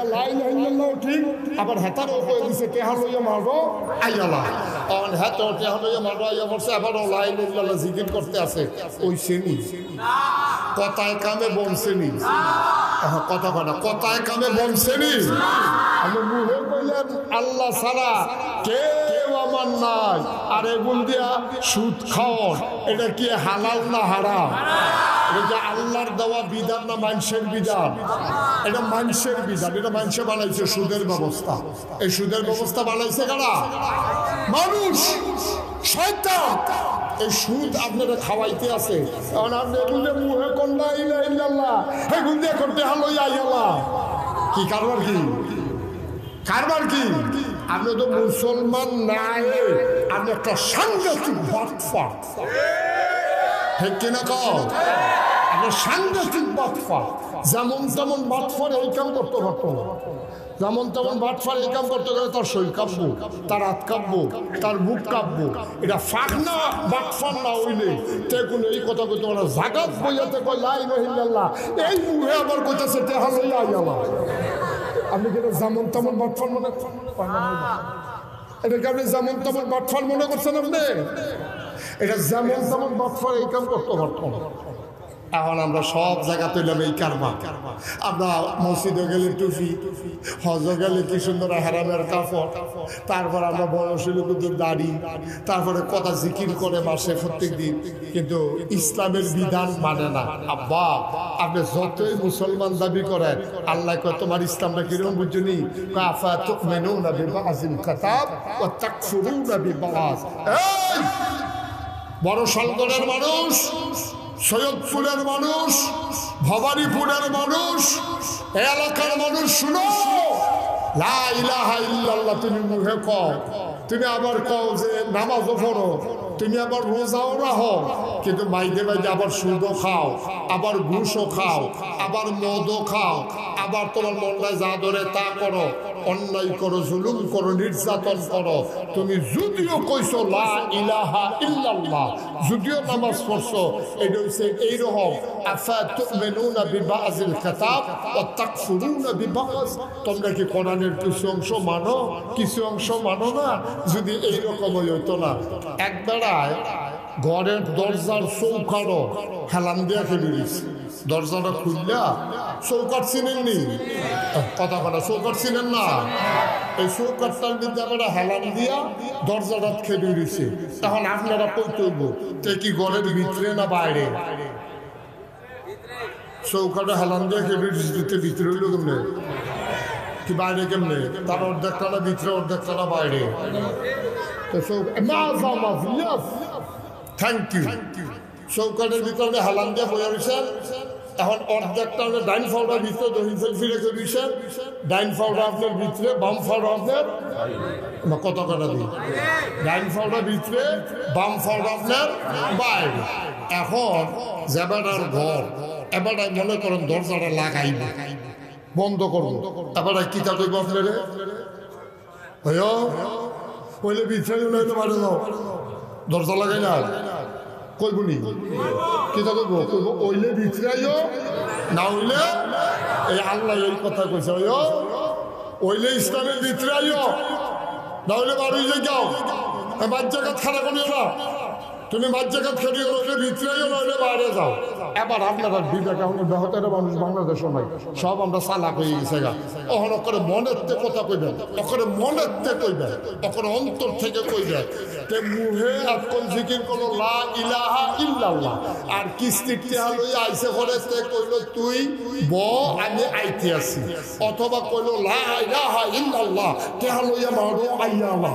হেবুলটা লাই লাই লাল্লাহ ঠিক আবার হেতারও কয়ে দিছে তেহা লইয়া মারো আইয়ালা অন হেতো তেহা লইয়া মারো আইয়া মরছে আবার লাই লাল্লাহ জিকির করতে আছে। ওই শ্রেণি কথায় কামে বন শ্রেণি কথা কথা কথায় কামে বন শ্রেণি আমি মুহে কইলেন আল্লাহ ছাড়া কেউ নাই আর এগুন দিয়া সুদ খাওয়ান এটা কি হালাল না হারাম? এটা না এটা মানুষের এটা বানাইছে সুদের ব্যবস্থা। এই সুদের ব্যবস্থা বানাইছে মানুষ এই সুদ খাওয়াইতে আছে। করতে কি, কারবার কি? কারবার কি? আপনি তো মুসলমান নাই। আপনি একটা সাংঘাতিক বাটফা ঠিক কিনা কও? আপনার সাংঘাতিক বাটফা যেমন তেমন বাটফার এই কাম করতে পারতো না। যেমন তেমন বাটফার এই কাম করতে গেলে তার শরীর কাঁপবো, তার হাত কাঁপবো, তার বুক কাঁপবো। এটা ফাঁক না বাটফার না হইলে তে কোনো এই কথা কইতে পারে জাগাত বইয়াতে কয় লাই রহিল্লাহ এই মুহে আবার কইতেছে, তে হালই আইয়ালা আপনি যেটা যেমন তেমন বাটফার মনে এটাকে আপনি যেমন তেমন বাটফার মনে করছেন আপনি? এটা যেমন তেমন বাটফার এই কাম করতে পারতো এখন আমরা সব জায়গা তুললাম এই কারবা। আমরা মসজিদে গেলে টুপি হজ গেলে কি সুন্দর হারামের কাপড়। তারপর আমরা বয়সী লোকদের দাড়ি, তারপরে কথা জিকির করে মাসে প্রত্যেক দিন কিন্তু ইসলামের বিধান মানে না। আব্বা, আপনি যতই মুসলমান দাবি করেন, আল্লাহ কয়, তোমার ইসলামটা কীরকম বুঝছনি কাফা তুকমেনু না বিবাজিল কাতাব ও তাকফুরু না বিবাজ বড় সলগরের মানুষ! সৈয়দপুরের মানুষ, ভবানীপুরের মানুষ এলাকার মানুষ, শুনো। তুমি মুখে কও। তুমি আবার কও যে নামাজও পড়ো। তুমি আবার রোজাও রাখো। কিন্তু মাইদে মাইদে আবার সুদও খাও, আবার ঘুষও খাও, আবার মদও খাও, আবার তোমার মনটায় যা ধরে তা করো। অন্যায় করো, জুলুম করো, নির্যাতন করো। তুমি যদিও কইছো, লা ইলাহা ইল্লাল্লাহ যদিও নামাজ পড়ছো, এটা হচ্ছে এইরকম, আফা তুমিনুনা বিবাজিল কিতাব ও তাকফুরুনা বিবাজ তোমরা কি কোরআনের কিছু অংশ মানো? কিছু অংশ মানো না? যদি এইরকম হইতো না। এক বেড়ায় ঘরের দরজার চৌকারও হেলান দিয়া খেলে দিয়েছে দরজাটা খুললা চৌকাট চিনেননি কথা কথা চৌকাট চিনেন না? এই চৌকাটটার মধ্যে আমরা হেলান দিয়া দরজাটা খেলে দিছে। তখন আপনারা কই তৈব তে কি ঘরের ভিতরে না বাইরে? চৌকাটা হেলান দিয়া খেলে দিতে ভিতরে হইল কেমনে? কি বাইরে কেমনে? তার অর্ধেকটা না ভিতরে, অর্ধেকটা না বাইরে? তো চৌক ইয়াস থ্যাংক ইউ চৌকাটের ভিতরে হালান দিয়ে বয়ে রয়েছেন এখন অর্ধেকটা আপনার ডাইন ফাউডার ভিতরে সাইড ফিরে করে দিয়েছেন ডাইন ফাউডার আপনার ভিতরে, বাম ফাউডার আপনার কত কাটা দিই? ডাইন ফাউডার ভিতরে, বাম ফাউডার আপনার বাইরে। এখন যেবাটার ঘর এবারটাই মনে করেন দরজাটা লাগাইবে। বন্ধ করব। এবারটাই কিতা করব আপনার? ভিতরে নইলে বাইরে যাও দরজা লাগাই না কইবনি কিতা কইব কইব ওইলে ভিতরে আইও? না হইলে এই আল্লাহ এই কথা কইছে ওইও ওইলে ইসলামের ভিতরে আইও। না হইলে বাড়ি যাও। জায়গা খারাপ করিও না। তুমি মাঝ খেটে ভিতরে আইও নইলে বাইরে যাও। এবার আপনারা বিবেক এখন বেহতের মানুষ বাংলাদেশও নাই। সব আমরা চালাক হয়ে গেছে গা। ওখানে করে মনের কথা কইবেন ওখানে মনের তে কইবেন ওখানে অন্তর থেকে কইবেন তে মুহে আকল জিকির করো লা ইলাহা ইল্লাল্লাহ। আর কিস্তির টেহা লই আইসে করে তে কইলো, তুই ব, আমি আইতে আছি অথবা কইলো, লা ইলাহা ইল্লাল্লাহ। টেহা লইয়া মারো আইয়াল্লাহ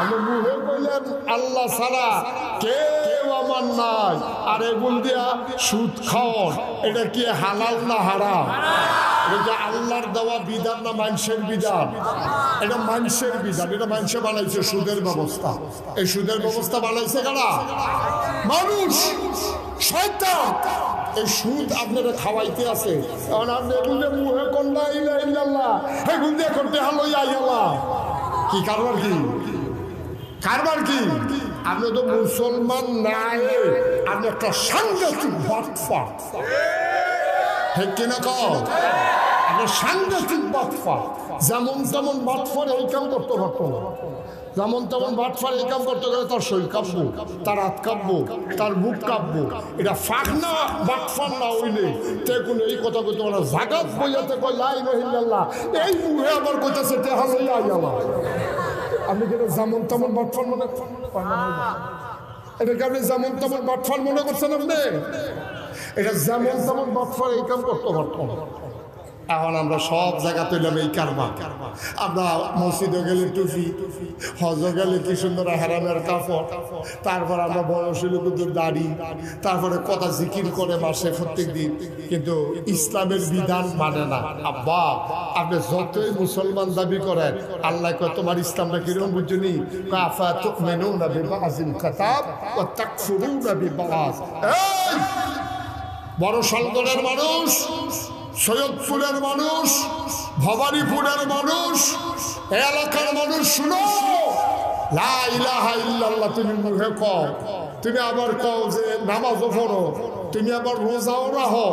আমি আল্লাহ ছাড়া কেউ আমার নাই। আর এগুন দিয়া, সুদ খাওয়ান এটা কি হালাল না হারাম? এটা আল্লাহর দেওয়া না এটা মানুষের এটা বানাইছে সুদের ব্যবস্থা। এই সুদের ব্যবস্থা বানাইছে কারা? মানুষ এই সুদ আপনারা খাওয়াইতে আছে। কারণ কি কারবার কি? কারবার কি? আপনি তো মুসলমান নাই। আপনি একটা সাংঘাতিক বাটফা ঠিক কিনা কও? আপনার সাংঘাতিক বাটফা যেমন তেমন বাটফার এই কাম করতে পারতো না। যেমন তেমন বাটফার এই কাম করতে গেলে তার শরীর কাঁপবো, তার হাত কাঁপবো, তার বুক কাঁপবো। এটা ফাঁক না বাটফার না হইলে। তে কোনো এই কথা কইতে পারে জাগাত বইয়াতে কয় লাই রহিল্লাহ এই মুহে আবার কইতেছে, তে হালই আই আমার। আপনি যেটা যেমন তেমন বটফল মনে এটাকে আপনি যেমন তেমন বটফল মনে করছেন আপনি? এটা যেমন তেমন বটফল এই কাম করতে পারতাম। এখন আমরা সব জায়গা তুললাম এই কারবা। আমরা মসজিদে গেলে টুপি হজ গেলে কি সুন্দর হেরামের কাপড়, তারপর আমরা বয়সী লোকদের দাড়ি, তারপরে কথা জিকির করে মাসে প্রত্যেক দিন কিন্তু ইসলামের বিধান মানে না। আব্বা, আপনি যতই মুসলমান দাবি করেন, আল্লাহ কয়, তোমার ইসলামটা কীরকম বুঝছনি কাফা তুকমেনু না বিবাজিল কাতাব ও তাকফুরু না বিবাজ। এই! বড় সলগরের মানুষ। সৈয়দপুরের মানুষ, ভবানীপুরের মানুষ, এলাকার মানুষ, শুনো। তুমি মুখে কও। তুমি আবার কও যে নামাজও পড়ো। তুমি আবার রোজাও রাখো।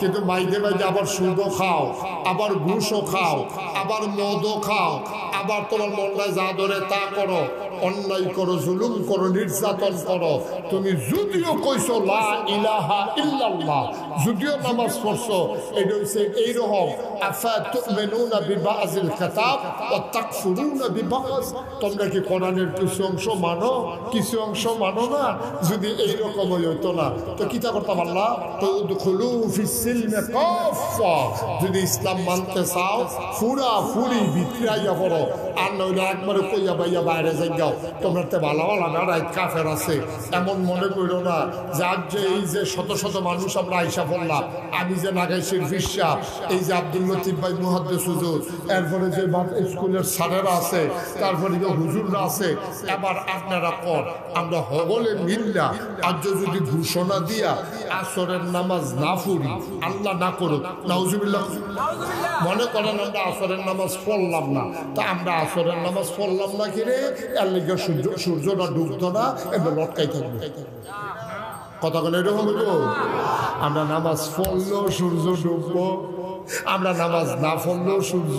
কিন্তু মাইদে মাইদে আবার সুদও খাও, আবার ঘুষও খাও, আবার মদও খাও, আবার তোমার মনটায় যা ধরে তা করো। অন্যায় করো, জুলুম করো, নির্যাতন করো। তুমি যদিও কইছো, লা ইলাহা যদিও নামাজ পড়ছো। এটা হচ্ছে এইরকম তোমরা কি কিছু অংশ মানো? কিছু অংশ মানো না? যদি হইতো না, তো তো যদি ইসলাম মানতে চাও ফুরা ফুরি ভিতরাইয়া পড়ো। আর নইলে একবারে কইয়া বাইয়া বাইরে যাই যাও, তোমরা তো ভালো ভালো বেড়াই কাফের আছে। এমন মনে করো না যে আজ যে এই যে শত শত মানুষ আমরা আইসা পড়লাম, আমি যে নাগাইশির ফিসা এই যে আব্দুল লতিফ ভাই মুহাদ্দেস হুজুর, এরপরে যে স্কুলের স্যারেরা আছে, তারপরে যে হুজুররা আছে, এবার আপনারা কর, আমরা হবলে মিল্লা আজ যদি ঘোষণা দিয়া আসরের নামাজ না পড়ি, আল্লাহ না করুক, নাউজুবিল্লাহ। মনে করেন আমরা আসরের নামাজ পড়লাম না, তা আমরা আসরের নামাজ পড়লাম না কিরে লেগে সূর্য ডুবতো না লটকাই থাকবে। এরকম আমরা নামাজ পড়লেও সূর্য আমরা নামাজ না পড়লেও সূর্য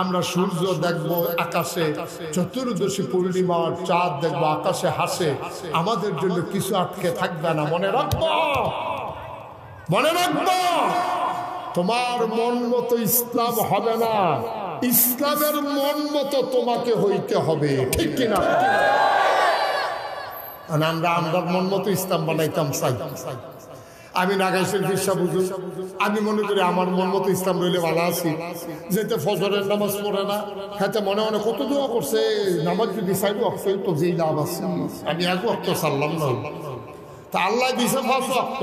আমরা সূর্য দেখব আকাশে, চতুর্দশী পূর্ণিমার চাঁদ দেখব আকাশে হাসে, আমাদের জন্য কিছু আটকে থাকবে না, মনে রাখব? মনে রাখব? তোমার মন মতো ইসলাম হবে না। ইসলামের মন মতো তোমাকে হইতে হবে, ঠিক কিনা? আমরা আমরা মন মতো ইসলাম বানাইতাম চাই আমি নাগাইশের বিশ্বাস বুঝু। আমি মনে করি আমার মন মতো ইসলাম রইলে ভালো আছি। যেতে ফজরের নামাজ পড়ে না হাতে মনে মনে কত দোয়া করছে। নামাজ যদি চাইব অক্ষ তো যেই লাভ আছে। আমি এক অক্ত সারলাম না। তা আল্লাহ দিছে ফাঁস অক্ত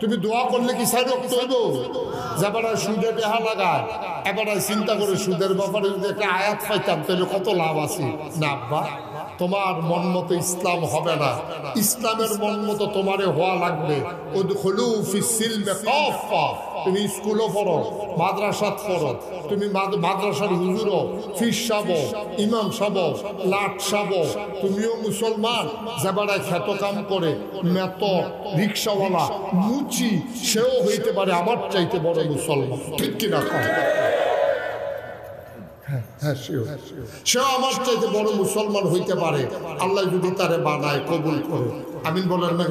তুমি দোয়া করলে কি সাইড রক্ত হইব? যেবার সুদের দেহা লাগায় এবার চিন্তা করে সুদের ব্যাপারে যদি একটা আয়াত পাইতাম, তাহলে কত লাভ আছে? না, আব্বা। তোমার মন মতো ইসলাম হবে না। ইসলামের মন মতো তোমারে হওয়া লাগবে। তুমি স্কুলও পড়ো, মাদ্রাসাত পড়ো। তুমি মাদ- মাদ্রাসার হুজুরও, ফিস সাব ইমাম সাব লাট সাব তুমিও মুসলমান যাবারায় খ্যাত কাম করে, মেত, রিক্সাওয়ালা, মুচি, সেও হইতে পারে আমার চাইতে বড় মুসলমান। ঠিক কিনা কম হ্যাঁ আমার চাইতে বড় মুসলমান হইতে পারে, আল্লাহ যদি তারে বানায়, কবুল করে। আমিন বলেন না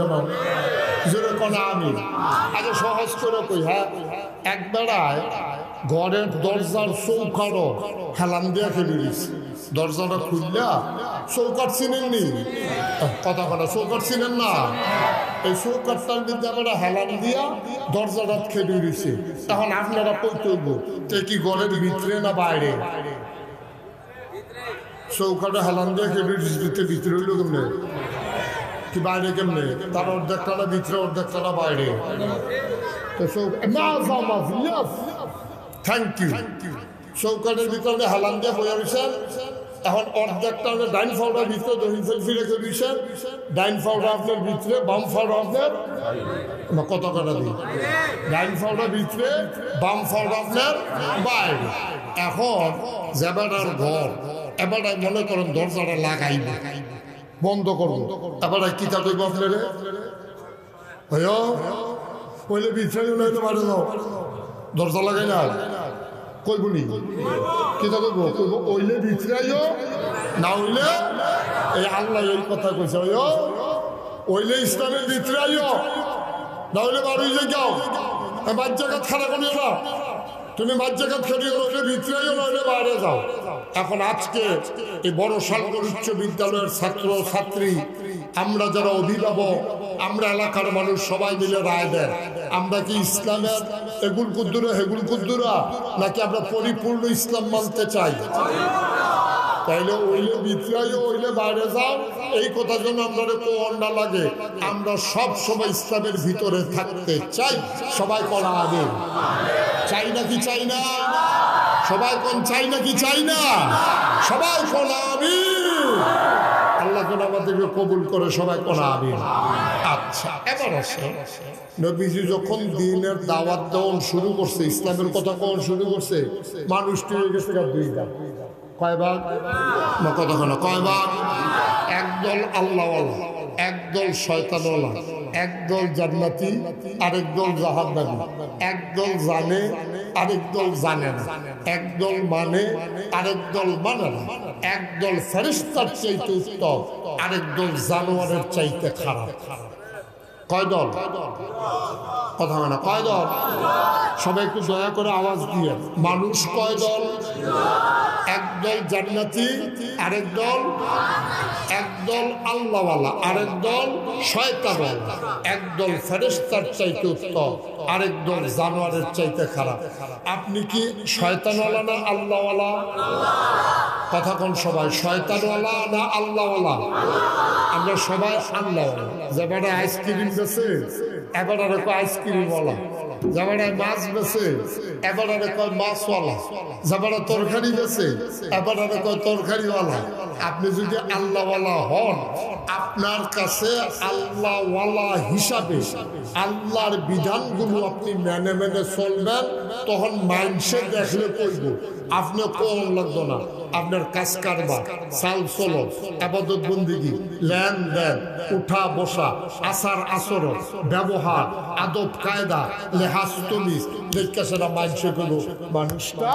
জোরে কোন সহজ কই হ্যাঁ? ঘরের দরজার দরজাটা খুললা চৌকাট কথা না? এই আমরা দিয়া খেলে দিছে। তখন আপনারা কইতব্য তে কি ঘরের ভিতরে না বাইরে? চৌকাটা হেলান দিয়ে খেলে দিতে ভিতরে হইল কেমনে? কি বাইরে কেমনে? তার অর্ধেকটা না ভিতরে অর্ধেকটা না। বাইরে থ্যাংক ইউ চৌকাটের ভিতরে হালান দিয়ে বইয়া রয়েছেন এখন অর্ধেকটা ডাইন ফাউডার ভিতরে সেলফি রেখে দিয়েছেন ডাইন ফাউডার আপনার ভিতরে, বাম ফাউডার আপনার কত কটা দিই? ডাইন ফাউডার ভিতরে, বাম ফাউডার আপনার বাইরে। এখন জেবাটার ঘর। এবার মনে করেন দরজাটা লাগাইব বন্ধ করব এবার কি তা করব আপনার? হইও কইলে বিছাই উলাইতে পারে যাও দরজা লাগাই না? কইব নি? কি তা কইব? কইব, ওইলে বিছরাইও না হইলে এই আল্লাহ এই কথা কইছে ওইও ওইলে ইসলামের বিছরাইও না হইলে বাড়ি যাও জায়গা খারাপ করিও না তুমি জায়গা খেলিও ওইলে বিছরাইও হইলে বাইরে যাও। এখন আজকে এই বড় সালগর উচ্চ বিদ্যালয়ের ছাত্র ছাত্রী, আমরা যারা অভিভাবক, আমরা এলাকার মানুষ সবাই মিলে রায় দেন। আমরা কি ইসলামের এগুল কুদ্দুরা হেগুল কুদ্দুরা, নাকি আমরা পরিপূর্ণ ইসলাম মানতে চাই? তাইলে ওইলে বিতরাই ওইলে বাইরে যাও। এই কথা জন্য আমরা কোয়ন্ডা লাগে। আমরা সব সময় ইসলামের ভিতরে থাকতে চাই। সবাই করা আগে? চাই নাকি চাই না সবাই কোন চাই নাকি চাই না সবাই কোন আমি আল্লাহ যেন আমাদেরকে কবুল করে সবাই কোন আমি আচ্ছা এবার আসে। নবীজি যখন দিনের দাওয়াত দেওয়ান শুরু করছে, ইসলামের কথা কখন শুরু করছে মানুষটি হয়ে গেছে দুই ভাগ কয় ভাগ কেন কয় একদল আল্লাহওয়ালা, একদল শয়তানওয়ালা, একদল জান্নাতি আরেক দল জাহান্নাবী একদল জানে আরেক দল জানে না, একদল মানে আরেক দল মানে না, একদল ফেরিস্তার চাইতে উত্তম আরেক দল জানোয়ারের চাইতে খারাপ। কয় দল? কথা হয় না, কয় দল? সবাই একটু দয়া করে আওয়াজ দিয়ে মানুষ কয় দল? একদল জান্নাতি, আরেক দল একদল আল্লাহওয়ালা, আরেক দল শয়তানওয়ালা। একদল ফেরেস্তার চাইতে উত্তম, আরেক দল জানোয়ারের চাইতে খারাপ। আপনি কি শয়তানওয়ালা না আল্লাহওয়ালা? কথা কোন সবাই, শয়তানওয়ালা না আল্লাহওয়ালা? আমরা সবাই আল্লাহওয়ালা। যেবারে আইসক্রিম বেছে এবার আর আইসক্রিম যাবারে মাছ বেছে এবার কয় মাছওয়ালা। যাবারে তরকারি বেছে এবার কয় তরকারিওয়ালা। আপনি যদি আল্লাহওয়ালা হন, আপনার কাছে আল্লাহওয়ালা হিসাবে আল্লাহর বিধানগুলো আপনি মেনে মেনে চলবেন, তখন মাইন্ডসে দেখলে কইব আপনি কোন লাগতো না। আপনার কাজ কারবার চাল চলো আবাদত বন্দিগি, লেনদেন, উঠা বসা, আচার আচরণ, ব্যবহার, আদব, কায়দা লেহাজ তমিজ দেখে সেটা মানছে কোনো মানুষটা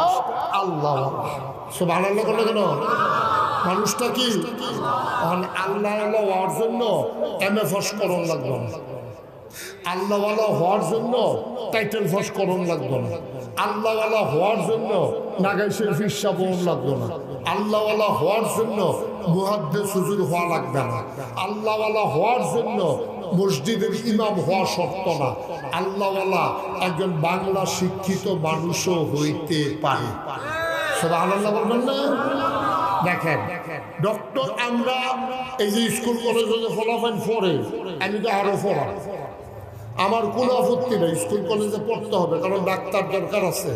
আল্লাহ। সব আল্লাহ করল কেন? মানুষটা কি? আল্লাহ আল্লাহ হওয়ার জন্য এম এ ফস করণ লাগল। না হওয়ার জন্য টাইটেল ফস করণ লাগতো না আল্লাহওয়ালা হওয়ার জন্য নাগাই শরীফ সাবন লাগতো না। আল্লাহওয়ালা হওয়ার জন্য মুহাদ্দে সুজুর হওয়া লাগবে না। আল্লাহওয়ালা হওয়ার জন্য মসজিদের ইমাম হওয়া শক্ত না। আল্লাহওয়ালা একজন বাংলা শিক্ষিত মানুষও হইতে পারে। সদা আল্লাহ বলবেন না? দেখেন, ডক্টর, আমরা এই যে স্কুল কলেজে যে ফলাফল পড়ে, আমি তো আরও পড়া আমার কোনো আপত্তি নেই, স্কুল কলেজে পড়তে হবে, কারণ ডাক্তার দরকার আছে।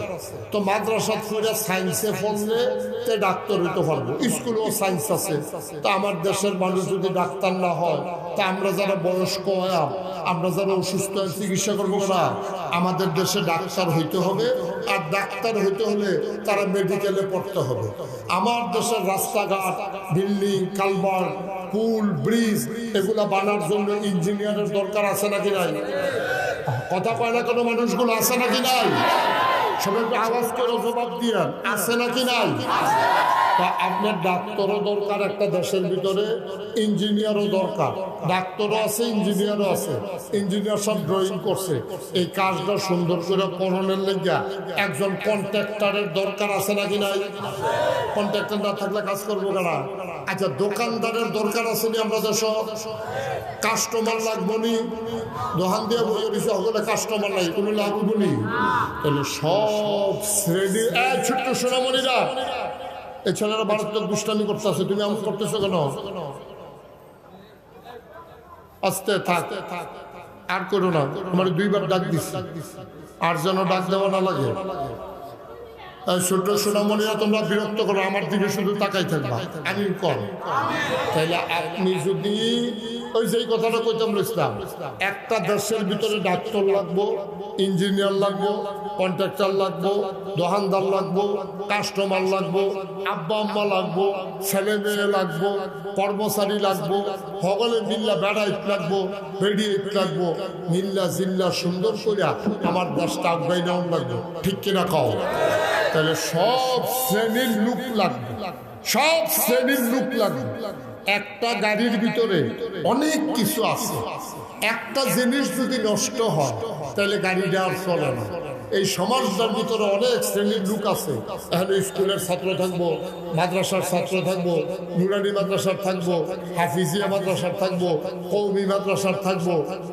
তো মাদ্রাসা করে সায়েন্সে পড়লে তে ডাক্তার হইতে পারব, স্কুলেও সায়েন্স আছে। তা আমার দেশের মানুষ যদি ডাক্তার না হয়, তা আমরা যারা বয়স্ক হয়াম আমরা যারা অসুস্থ হয় চিকিৎসা করব না। আমাদের দেশে ডাক্তার হইতে হবে, আর ডাক্তার হইতে হলে তারা মেডিকেলে পড়তে হবে। আমার দেশের রাস্তাঘাট, বিল্ডিং কালবার পুল ব্রিজ, এগুলো বানার জন্য ইঞ্জিনিয়ারের দরকার আছে নাকি নাই? কথা কয় না কোনো মানুষগুলো, আছে নাকি নাই? সবাই আওয়াজ করে জবাব দিয়ে আছে নাকি নাই? তা আপনার ডাক্তারও দরকার একটা দেশের ভিতরে ইঞ্জিনিয়ারও দরকার। ডাক্তারও আছে ইঞ্জিনিয়ারও আছে। ইঞ্জিনিয়ার সব ড্রয়িং করছে। এই কাজটা সুন্দর করে করণের লেগা একজন কন্ট্রাক্টরের দরকার আছে নাকি নাই? কন্ট্রাক্টর না থাকলে কাজ করব কারা আচ্ছা দোকানদারের দরকার আছে নি আমরা দেশ কাস্টমার লাগবো নি? দোকান দিয়ে বলে দিছে সকলে কাস্টমার নাই, কোনো লাভ নি? তাহলে সব শ্রেণি ছোট্ট সোনামণিরা এই ছেলেরা মারাত্মক দুষ্টামি করতেছে, তুমি এমন করতেছো কেন? আস্তে থাক। আর করো না, তোমার দুইবার ডাক দিস আর যেন ডাক দেওয়া না লাগে। ছোট্ট সোনামণিরা তোমরা বিরক্ত করো, আমার দিকে শুধু তাকাই থাকবা। আমি কর তাহলে আপনি যদি ওই যেই কথাটা কইতাম ইসলাম একটা দেশের ভিতরে ডাক্তার লাগবো, ইঞ্জিনিয়ার লাগবো, কন্ট্রাক্টর লাগবো, দোকানদার লাগবো, কাস্টমার লাগবো, আব্বা আম্মা লাগবো, ছেলে মেয়ে লাগবো, কর্মচারী লাগবো, সকলে মিল্লা বেড়াইত লাগবো বেড়িয়ে লাগবো, মিল্লা জিল্লা সুন্দর করিয়া আমার দেশটা আগাই নেওয়ার লাগবো। ঠিক কিনা খাও তাহলে সব শ্রেণির লোক লাগবে, সব শ্রেণির লোক লাগবে। একটা গাড়ির ভিতরে অনেক কিছু আছে। একটা জিনিস যদি নষ্ট হয়, তাহলে গাড়িটা আর চলে না। এই সমাজটার ভিতরে অনেক শ্রেণির লোক আছে। এখানে স্কুলের ছাত্র থাকব, মাদ্রাসার ছাত্র থাকব, নুরানি মাদ্রাসার থাকব, হাফিজিয়া মাদ্রাসার থাকব, কৌমি মাদ্রাসার থাকব,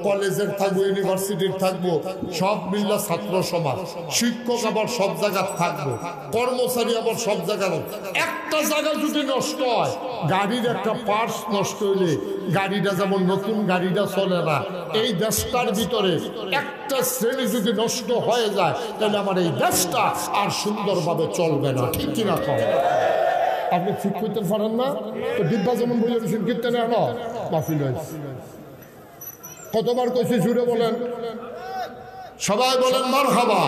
কলেজের থাকব, ইউনিভার্সিটির থাকব, সব মিল্লা ছাত্র সমাজ। শিক্ষক আবার সব জায়গার থাকব, কর্মচারী আবার সব জায়গার একটা জায়গা যদি নষ্ট হয়, গাড়ির একটা পার্টস নষ্ট হইলে গাড়িটা যেমন নতুন গাড়িটা চলে না এই দেশটার ভিতরে একটা শ্রেণি যদি নষ্ট হয়ে যায়, তাহলে আমার এই দেশটা আর সুন্দরভাবে চলবে না। ঠিক কিনা কম আপনি ঠিক করতে পারেন না? তো ডিব্বা যেমন বলে দিয়েছেন, কীর্তনে আনো? মাফিল কতবার কইছি, জুড়ে বলেন? সবাই বলেন মার হাবা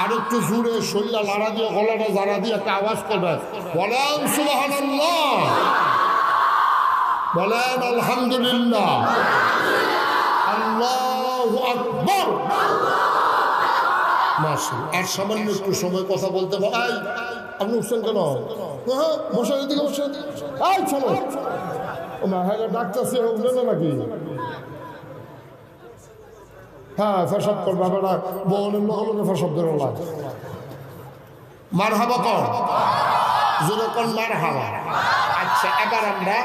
আর একটু জুড়ে শরীরা লাড়া দিয়ে, গলাটা জারা দিয়ে একটা আওয়াজ করবে। বলেন, সুবহানাল্লাহ। বলেন, আলহামদুলিল্লাহ। আর সামান্য একটু সময় কথা বলতে ভাই আপনি উঠছেন কেন? হ্যাঁ বসে এদিকে বসে এই, চলো। ও মা হ্যাঁ হ্যাঁ লাগে মার মার আচ্ছা এবার আমরা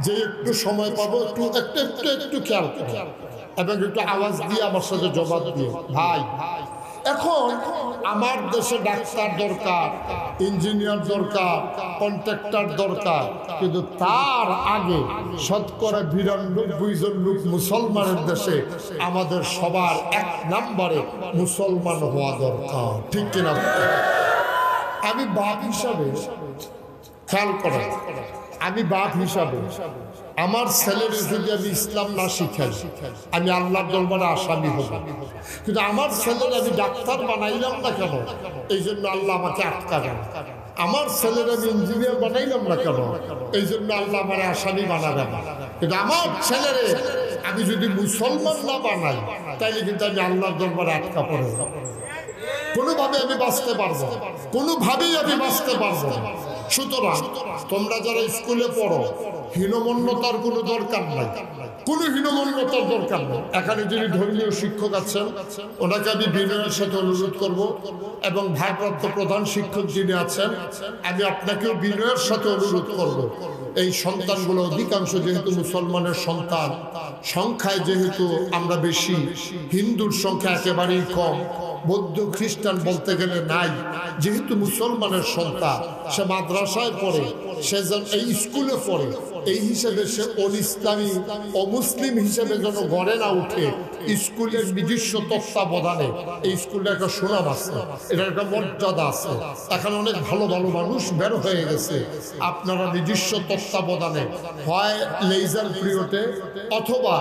যে একটু সময় পাবো, একটু একটু একটু একটু খেয়াল করো এবং একটু আওয়াজ দিয়ে আমার সাথে জবাব দিয়ে। ভাই, এখন আমার দেশে ডাক্তার দরকার, ইঞ্জিনিয়ার দরকার, কন্ট্রাক্টর দরকার, কিন্তু তার আগে শতকরা বিরানব্বই জন লোক মুসলমানের দেশে, আমাদের সবার এক নম্বরে মুসলমান হওয়া দরকার। ঠিক কিনা? আমি বাপ হিসাবে খেয়াল করেন, আমি বাপ হিসাবে আমার ছেলের যদি আমি ইসলাম না শিখাই, আমি আল্লাহর দরবারে আসামি হব। কিন্তু আমার ছেলের আমি ডাক্তার বানাইলাম না কেন? এই জন্য আল্লাহ আমাকে আটকা আটকাবেন আমার ছেলের আমি ইঞ্জিনিয়ার বানাইলাম না কেন? এই জন্য আল্লাহ আমার আসামি বানাবেন কিন্তু আমার ছেলেরে আমি যদি মুসলমান না বানাই, তাইলে কিন্তু আমি আল্লাহর দরবারে আটকা পড়ে কোনোভাবে আমি বাঁচতে পারব না। কোনোভাবেই আমি বাঁচতে পারব না। সুতরাং তোমরা যারা স্কুলে পড়ো, হীনমন্যতার কোনো দরকার নাই। কোনো হীনমন্যতার দরকার নেই। এখানে যিনি ধর্মীয় শিক্ষক আছেন, ওনাকে আমি বিনয়ের সাথে অনুরোধ করব এবং ভারপ্রাপ্ত প্রধান শিক্ষক যিনি আছেন, আমি আপনাকেও বিনয়ের সাথে অনুরোধ করব। এই সন্তানগুলো অধিকাংশ যেহেতু মুসলমানের সন্তান, সংখ্যায় যেহেতু আমরা বেশি, হিন্দুর সংখ্যা একেবারেই কম বৌদ্ধ খ্রিস্টান বলতে গেলে নাই। যেহেতু মুসলমানের সন্তান, সে মাদ্রাসায় পড়ে, সে এই স্কুলে পড়ে। এই হিসেবে সে অন ইসলামী অমুসলিম হিসেবে যেন গড়ে না উঠে, স্কুলের নিজস্ব তত্ত্বাবধানে। এই স্কুলটা একটা সুনাম আছে এটা একটা মর্যাদা আছে। এখন অনেক ভালো ভালো মানুষ বের হয়ে গেছে। আপনারা নিজস্ব তত্ত্বাবধানে, হয় লেজার পিরিয়ডে অথবা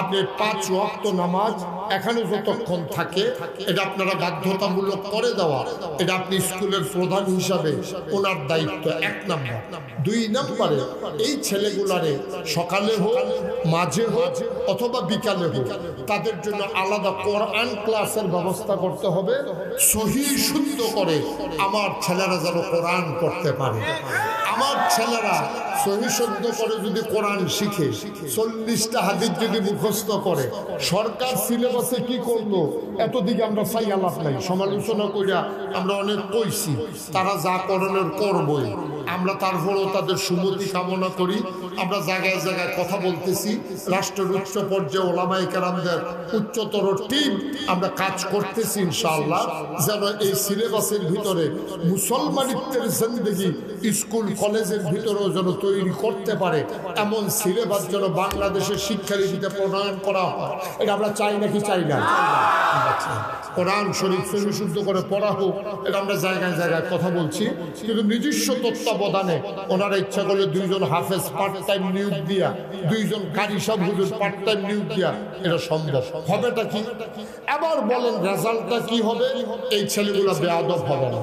আপনি পাঁচ ওয়াক্ত নামাজ এখানে যতক্ষণ থাকে, এটা আপনারা বাধ্যতামূলক করে দেওয়া। এটা আপনি স্কুলের প্রধান হিসাবে ওনার দায়িত্ব, এক নাম্বার। দুই নম্বরে এই ছেলে ছেলেগুলারে সকালে হোক, মাঝে হোক, অথবা বিকালে হোক, তাদের জন্য আলাদা কোরআন ক্লাসের ব্যবস্থা করতে হবে, সহি শুদ্ধ করে আমার ছেলেরা যেন কোরআন পড়তে পারে। আমার ছেলেরা সহি শুদ্ধ করে যদি কোরআন শিখে, চল্লিশটা হাদিস যদি মুখস্থ করে, সরকার সিলেবাসে কি করল? এতদিকে আমরা চাই আলাপ নাই, সমালোচনা করিয়া আমরা অনেক কইছি, তারা যা করণের করবই। আমরা তারপরেও তাদের সুমতি কামনা করি। আমরা জায়গায় জায়গায় কথা বলতেছি। রাষ্ট্রের উচ্চ পর্যায়ে ওলামাই কেরামদের উচ্চতর টিম আমরা কাজ করতেছি ইনশাআল্লাহ, যেন এই সিলেবাসের ভিতরে মুসলমানিত্বের জিন্দগি স্কুল, কলেজের ভিতরেও যেন তৈরি করতে পারে। এমন সিলেবাস যেন বাংলাদেশের শিক্ষানীতিতে প্রণয়ন করা হয়। এটা আমরা চাই নাকি চাই না? কোরআন শরীফ শুদ্ধ করে পড়া হোক, এটা আমরা জায়গায় জায়গায় কথা বলছি। কিন্তু নিজস্ব তত্ত্বাবধানে ওনারা ইচ্ছা করলে দুইজন হাফেজ পার্ট টাইম নিয়োগ দিয়া, দুইজন কারি সব হুজুর পার্ট টাইম নিয়োগ দিয়া, এটা সম্ভব। হবেটা কি? আবার বলেন রেজাল্টটা কি হবে? এই ছেলেগুলো বেয়াদব হবে না।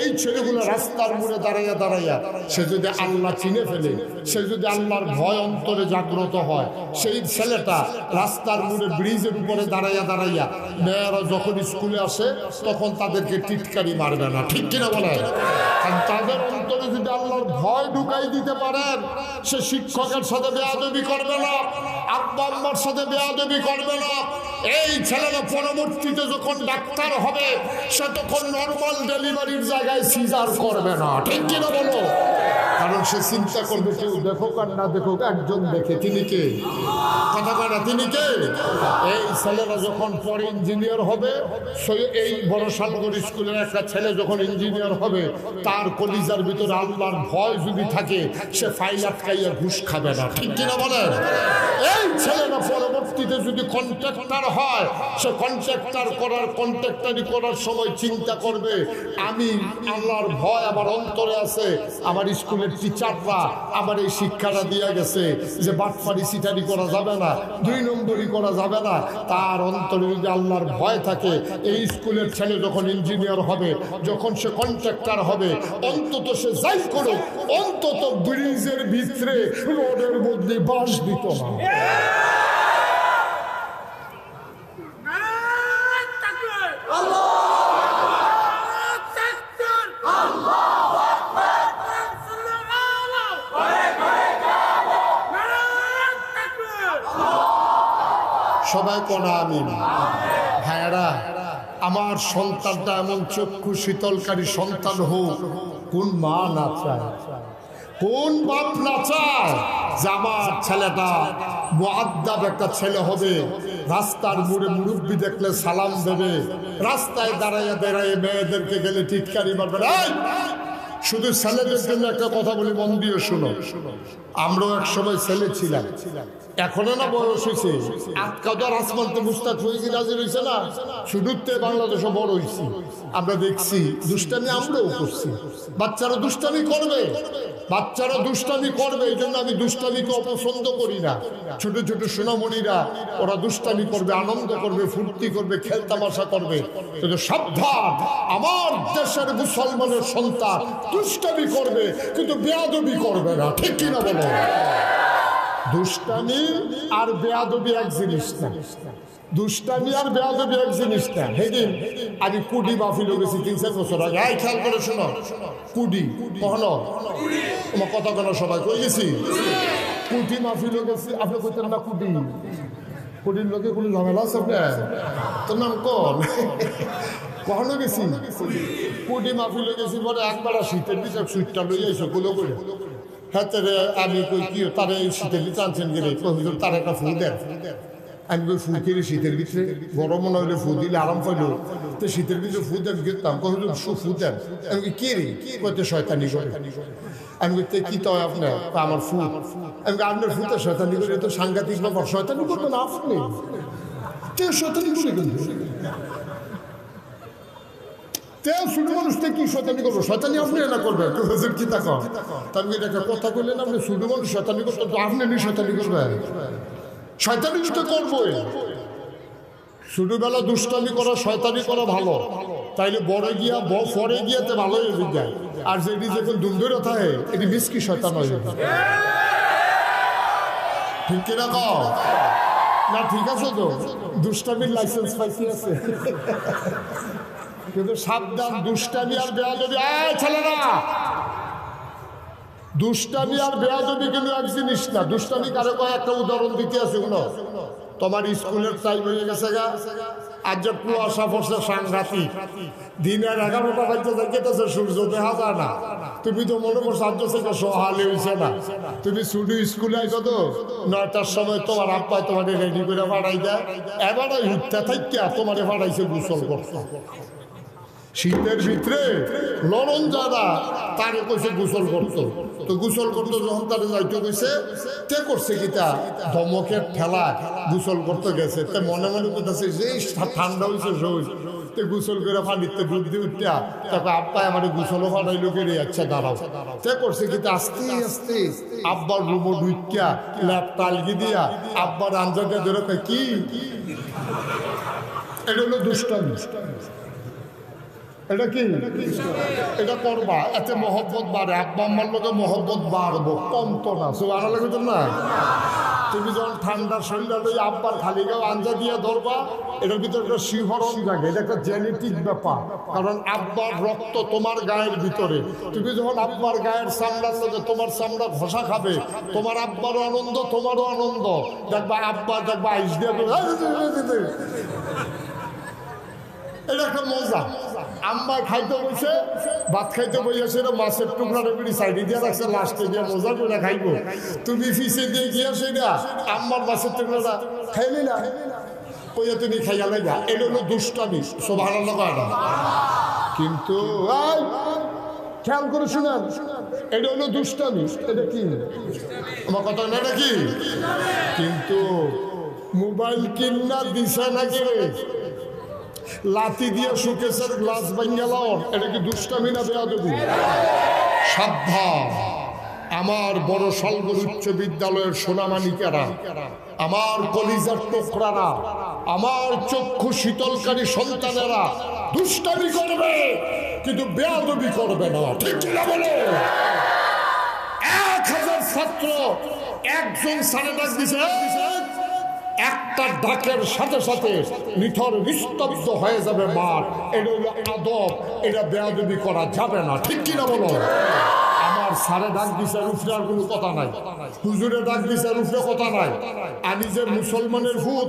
এই ছেলেগুলো রাস্তার মোড়ে দাঁড়াইয়া দাঁড়াইয়া, সে যদি আল্লাহ চিনে ফেলে, সে যদি আল্লাহর ভয় অন্তরে জাগ্রত হয়, সেই ছেলেটা রাস্তার মোড়ে ব্রিজের উপরে দাঁড়াইয়া দাঁড়াইয়া, মেয়েরা যখন স্কুলে আসে, তখন তাদেরকে টিটকারি মারবে না। ঠিক কিনা বলে তাদের অন্তরে যদি আল্লাহর ভয় ঢুকাই দিতে পারেন, সে শিক্ষকের সাথে বেয়াদবি করবে না, আব্বা আম্মার সাথে বেয়াদবি করবে না। এই ছেলেরা পরবর্তীতে যখন ডাক্তার হবে সে তখন নর্মাল ডেলিভারির জায়গায় সিজার করবে না। ঠিক কিনা বলো? কারণ সে চিন্তা করবে, কেউ দেখুক আর না দেখুক, একজন দেখে। তিনি কে? কথা কয় না, তিনি কে? এই ছেলেরা যখন পরে ইঞ্জিনিয়ার হবে, সে এই বড় সালগর স্কুলের একটা ছেলে যখন ইঞ্জিনিয়ার হবে, তার কলিজার ভিতরে আল্লাহর ভয় যদি থাকে, সে ফাইল আটকাইয়া ঘুষ খাবে না। ঠিক কিনা বলেন? এই ছেলেরা পরবর্তীতে যদি কন্ট্রাক্টর হয়, সে কন্ট্রাক্টর করার কন্ট্রাক্টারি করার সময় চিন্তা করবে, আমি আল্লাহর ভয় আমার অন্তরে আছে, আমার স্কুলের টিচাররা আমার এই শিক্ষাটা দিয়ে গেছে যে বাটফারি সিটারি করা যাবে না, দুই নম্বরই করা যাবে না। তার অন্তরে যদি আল্লাহর ভয় থাকে, এই স্কুলের ছেলে যখন ইঞ্জিনিয়ার হবে, যখন সে কন্ট্রাক্টর হবে, অন্তত সে যাই করুক, অন্তত ব্রিজের ভিতরে রোডের মধ্যে বাস দিত না। সবাই কোনা আমিন। ভাইয়ারা আমার সন্তানটা এমন চক্ষু শীতলকারী সন্তান হোক, কোন মা না চায়? কোন বাপ না চায় যে ছেলেটা মুআদ্দাব একটা ছেলে হবে, রাস্তার মোড়ে মুরব্বী দেখলে সালাম দেবে, রাস্তায় দাঁড়াইয়া দাঁড়াইয়ে মেয়েদেরকে গেলে টিটকারি মারবে! শুধু ছেলেদের জন্য একটা কথা বলি, মন দিয়ে শুনো। আমরাও এক সময় ছেলে ছিলাম। এখনও না বয়স হয়েছে আটকাদার আসমানতে মুস্তাক হয়েছে রাজি রয়েছে না? শুধুতে বড় আমরা দেখছি দুষ্টামি আমরাও করছি। বাচ্চারা দুষ্টামি করবে। বাচ্চারা দুষ্টামি করবে, এই জন্য আমি দুষ্টামিকে অপছন্দ করি না। ছোট ছোট সোনামণিরা, ওরা দুষ্টামি করবে, আনন্দ করবে, ফুর্তি করবে খেলতামাশা করবে। কিন্তু সাবধান, আমার দেশের মুসলমানের সন্তান দুষ্টামি করবে, কিন্তু বেয়াদবি করবে না। ঠিক কিনা বলো? দুষ্টামি আর বেয়াদবি এক জিনিস না। দুষ্টামি আর বেয়াদবি এক জিনিস না। সেদিন আমি কুডি মাহফিল গেছি তিন চার বছর আগে। এই খেয়াল করে শোনো। কুডি, কখনো? তোমার কথা কেন সবাই কই গেছি? কুটি মাহফিল গেছি। আপনি কইতেন না কুডি। কুডির লোকে কোনো ঝামেলা আছে আপনার? তোর নাম কন? কখনো গেছি? কুডি মাহফিল গেছি। পরে একবার শীতের বিচার সুইটটা লই আইসো গুলো করে। হ্যাঁ তারে আমি কই কি, তারে এই শীতের ভিতরে আনছেন গেলে হুজুর, তার একটা ফু দেন। আমি কই ফু খেলে শীতের ভিতরে? গরম মনে হইলে ফু দিলে আরাম পাইলো। তো শীতের ভিতরে ফু দেন গেতাম হুজুর, শু ফু দেন। আমি কই, কে রে? কইতে শয়তানি করে? আমি কই, তে কি তো আপনার? আমার ফু। আমি আপনার ফুতে শয়তানি করে? তো সাংঘাতিক ব্যাপার। শয়তানি করবেন আপনি? কে শয়তানি করে কিন্তু? তে শুধু মানুষটা কি শয়তানি করব? শয়তানি আপনি করবেন? তো হুজুর কি তা কর তার এটা একটা কথা কইলেন আপনি, শুধু মানুষ শয়তানি করতেন তো আপনি নি শয়তানি করবেন? শয়তানি তো ছোটবেলা দুষ্টামি করা, শয়তানি করা ভালো। তাইলে বড় গিয়া পরে গিয়াতে ভালোই হয়ে যায় আর যেটি যখন দুম ধরে থাকে, এটি মিসকি শয়তান হয়ে যায় ঠিক কিনা কও? না, ঠিক আছে তো? দুষ্টামির লাইসেন্স পাইছি আছে। কিন্তু সাবধান, দুষ্টামি আর বেয়াদবি। আয় ছেলেরা! দুষ্টামি আর বেয়াদবি কিন্তু এক জিনিস না। দুষ্টামি কারও কয় একটা উদাহরণ দিতে আছে, শুনো। তোমার স্কুলের টাইম হয়ে গেছে গা। আজ যে কুয়াশা পড়ছে সাংঘাতিক। দিনের এগারোটা বাজতে দেখেতেছে সূর্য, দেখা যায় না। তুমি তো মনে করছ আজ থেকে সহালে হয়েছে না। তুমি শুধু স্কুলে আইছো তো। নয়টার সময় তোমার আপ্পায় তোমার রেডি করে পাঠাই দেয়। এবারে উঠতে থাকিয়া তোমার পাঠাইছে গোসল করতে। শীতের ভিতরে লড়ন যারা, তারে কইছে গোসল করতো। তো গোসল করতো যখন তারে যাইতে কইছে, তে করছে কি তা ধমকের ঠেলা গোসল করতে গেছে। তে মনে মনে করতেছে যে ঠান্ডা হয়েছে সই তে গোসল করে পানিতে ডুব দিয়ে উঠিয়া তারপর আব্বা আমার গোসলও ফাটাইলো করে আচ্ছা দাঁড়াও। তে করছে কি আস্তে আস্তে আব্বার রুমো ঢুকিয়া ল্যাপ তালগি দিয়া আব্বার আঞ্জাটা ধরে কি? এটা হলো দুষ্টামি। এটা কি? এটা করবা। এতে মহব্বত বাড়ে। আব্বা আম্মার লোকে মহব্বত বাড়বো। কম তো না সব আনা লাগবে তো না? তুমি যখন ঠান্ডা শরীরে ওই আব্বার খালি গাও আঞ্জা দিয়ে ধরবা, এটার ভিতরে একটা শিহরণ জাগে এটা একটা জেনেটিক ব্যাপার। কারণ আব্বার রক্ত তোমার গায়ের ভিতরে। তুমি যখন আব্বার গায়ের চামড়ার সাথে তোমার চামড়া ঘষা খাবে, তোমার আব্বারও আনন্দ, তোমারও আনন্দ। দেখবা আব্বা দেখবা আইস দিয়ে। এটা একটা মজা। আম্মা খাইতে বসে ভাত খাইতে বসে সেটা মাছের টুকরা টুকরি সাইডে দিয়ে রাখছে লাস্টে দিয়ে মজা করে খাইবো। তুমি ফিসে দিয়ে গিয়ে সেটা আম্মার মাছের টুকরাটা খাইলি না? কইয়া তুমি খাইয়া লাগা এটা হলো দুষ্টামি লাগা কিন্তু খেয়াল করে শুনেন, এটা হলো দুষ্টামি, এটা কি? আমার কথা না, এটা কি? কিন্তু, মোবাইল কিনা দিছে নাকি? লাতি দিয়ে সুকেশের গ্লাস ভাঙ্গালাও এটা কি দুষ্টামি না বেয়া দেবু সাবধান। আমার বড় সলগর উচ্চ বিদ্যালয়ের সোনামানিকেরা, আমার কলিজার টোকরারা, আমার চক্ষু শীতলকারী সন্তানেরা দুষ্টামি করবে, কিন্তু বেয়াদবি করবে না। ঠিক কিনা বলে? এক হাজার ছাত্র, একজন সাড়ে ডাক দিছে। একটা ডাকের সাথে সাথে নিথর নিস্তব্ধ হয়ে যাবে মাঠ। এটা হলো আদব এটা বেয়াদবি করা যাবে না। ঠিক কিনা বলো? আমার সারে ডাক দিছে কোনো কথা নাই। হুজুরে ডাক দিছে রুফরে কথা নাই। আমি যে মুসলমানের ভূত